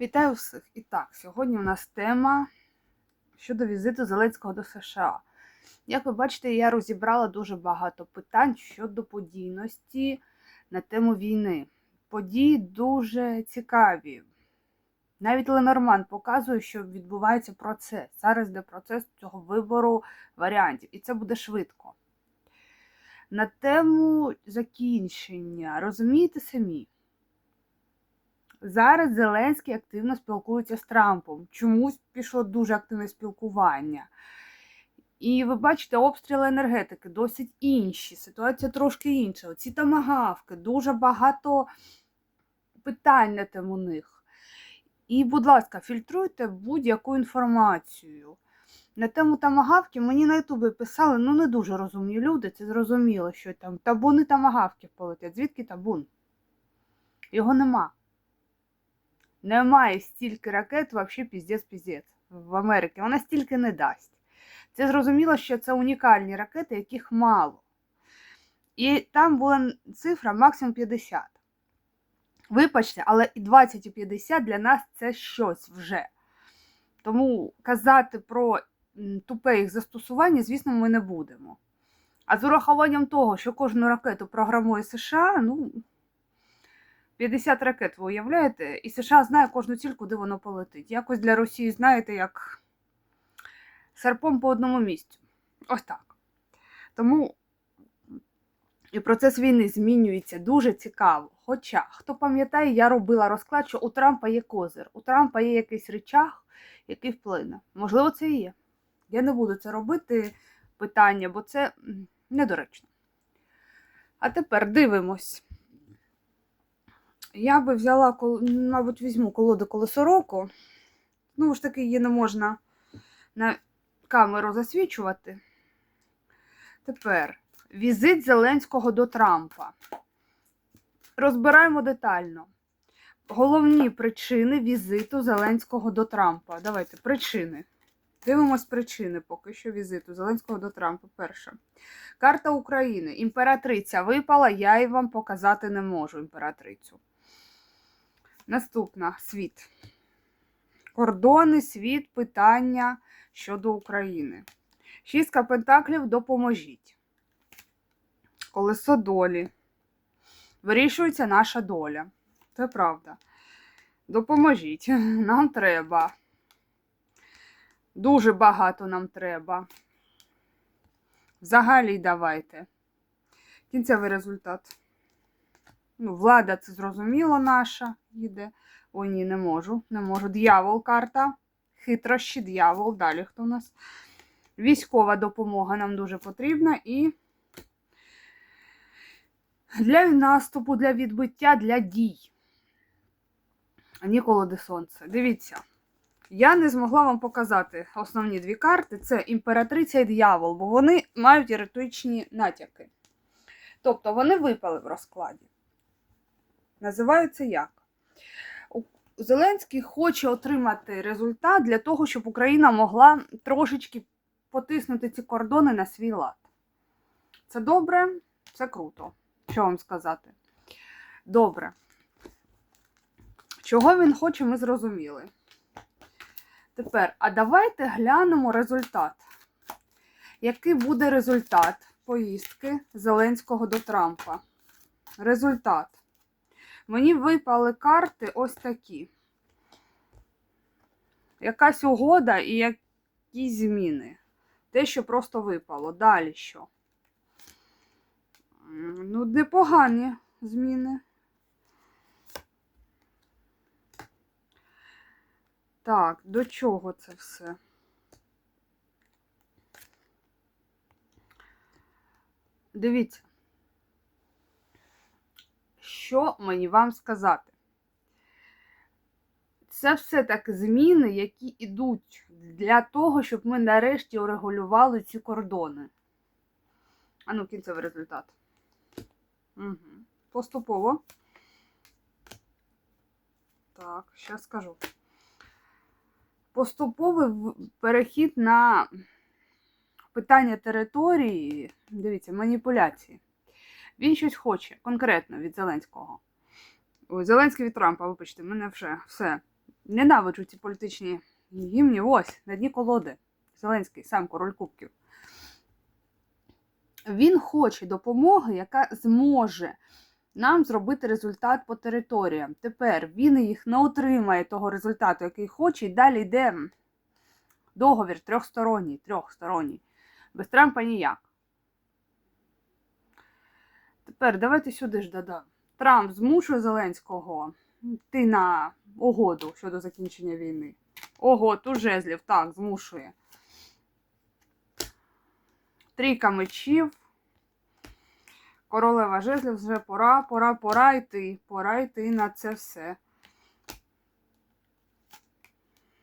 Вітаю всіх! І так, сьогодні у нас тема щодо візиту Зеленського до США. Як ви бачите, я розібрала дуже багато питань щодо подійності на тему війни. Події дуже цікаві. Навіть Ленорман показує, що відбувається процес. Зараз йде процес цього вибору варіантів, і це буде швидко. На тему закінчення, розумієте самі. Зараз Зеленський активно спілкується з Трампом. Чомусь пішло дуже активне спілкування. І ви бачите, обстріли енергетики досить інші. Ситуація трошки інша. Оці тамагавки, дуже багато питань на тему них. І, будь ласка, фільтруйте будь-яку інформацію. На тему тамагавки мені на Ютубі писали, ну не дуже розумні люди, це зрозуміло, що там табуни тамагавки полетять. Звідки табун? Його нема. Немає стільки ракет, взагалі піздець-піздець в Америці. Вона стільки не дасть. Це зрозуміло, що це унікальні ракети, яких мало. І там була цифра максимум 50. Вибачте, але і 20 і 50 для нас це щось вже. Тому казати про тупе їх застосування, звісно, ми не будемо. А з урахуванням того, що кожну ракету програмує США, ну. 50 ракет, ви уявляєте? І США знає кожну ціль, куди воно полетить. Якось для Росії, знаєте, як серпом по одному місцю. Ось так. Тому і процес війни змінюється дуже цікаво. Хоча, хто пам'ятає, я робила розклад, що у Трампа є козир, у Трампа є якийсь речах, який вплине. Можливо, це і є. Я не буду це робити питання, бо це недоречно. А тепер дивимось. Я би взяла, мабуть, візьму колоду колесо року. Ну ж таки, її не можна на камеру засвічувати. Тепер візит Зеленського до Трампа. Розбираємо детально. Головні причини візиту Зеленського до Трампа. Давайте причини. Дивимось причини поки що візиту Зеленського до Трампа. Перша. Карта України. Імператриця випала, я її вам показати не можу, імператрицю. Наступна світ. Кордони, світ, питання щодо України. Шістка пентаклів допоможіть. Колесо долі. Вирішується наша доля. Це правда. Допоможіть. Нам треба. Дуже багато нам треба. Взагалі давайте. Кінцевий результат. Ну, влада, це зрозуміло, наша їде. О, ні, не можу. Не можу. Д'явол карта. Хитрощі, д'явол. Далі хто у нас? Військова допомога нам дуже потрібна. І для наступу, для відбиття, для дій. Ніколи де сонце. Дивіться. Я не змогла вам показати основні дві карти: це імператриця і д'явол, бо вони мають еретичні натяки. Тобто вони випали в розкладі. Називаються як? Зеленський хоче отримати результат для того, щоб Україна могла трошечки потиснути ці кордони на свій лад. Це добре, це круто. Що вам сказати? Добре. Чого він хоче, ми зрозуміли. Тепер, а давайте глянемо результат. Який буде результат поїздки Зеленського до Трампа? Результат. Мені випали карти ось такі. Якась угода і якісь зміни. Те, що просто випало. Далі що? Ну, непогані зміни. Так, до чого це все? Дивіться, що мені вам сказати? Це все таки зміни, які йдуть для того, щоб ми нарешті урегулювали ці кордони. А ну, кінцевий результат. Угу. Поступово. Так, зараз скажу поступовий перехід на питання території, дивіться, маніпуляції. Він щось хоче конкретно від Зеленського. Ой, Зеленський від Трампа, вибачте, мене вже все. Ненавиджу ці політичні гімні. Ось, на дні колоди. Зеленський, сам король кубків. Він хоче допомоги, яка зможе нам зробити результат по територіям. Тепер він їх не отримає того результату, який хоче, і далі йде договір трьохсторонній, трьохсторонній. Без Трампа ніяк. Тепер давайте сюди ж додам. Трамп змушує Зеленського йти на угоду щодо закінчення війни. Ого, ту жезлів, так, змушує. Трійка мечів. Королева жезлів вже пора, пора, пора йти. Пора йти на це все.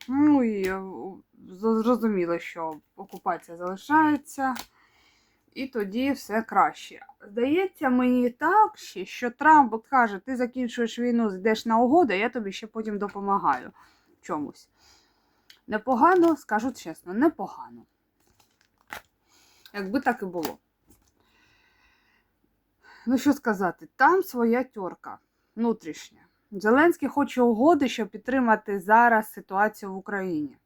Ну і е, зрозуміло, що окупація залишається. І тоді все краще. Здається мені так, що Трамп каже, ти закінчуєш війну, йдеш на угоду, я тобі ще потім допомагаю чомусь. Непогано, скажу чесно, непогано. Якби так і було. Ну, що сказати, там своя тьорка внутрішня. Зеленський хоче угоди, щоб підтримати зараз ситуацію в Україні.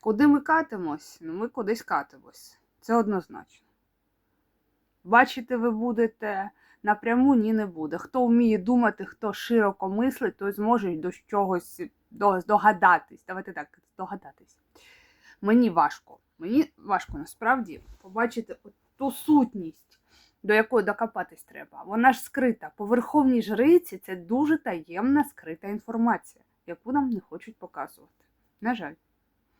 Куди ми катимось? Ну, ми кудись катимось. Це однозначно. Бачити ви будете напряму ні не буде. Хто вміє думати, хто широко мислить, той зможе до чогось до- здогадатись. Давайте так, здогадатись. Мені важко. Мені важко насправді побачити ту сутність, до якої докопатись треба. Вона ж скрита. По верховній жриці це дуже таємна скрита інформація, яку нам не хочуть показувати. На жаль.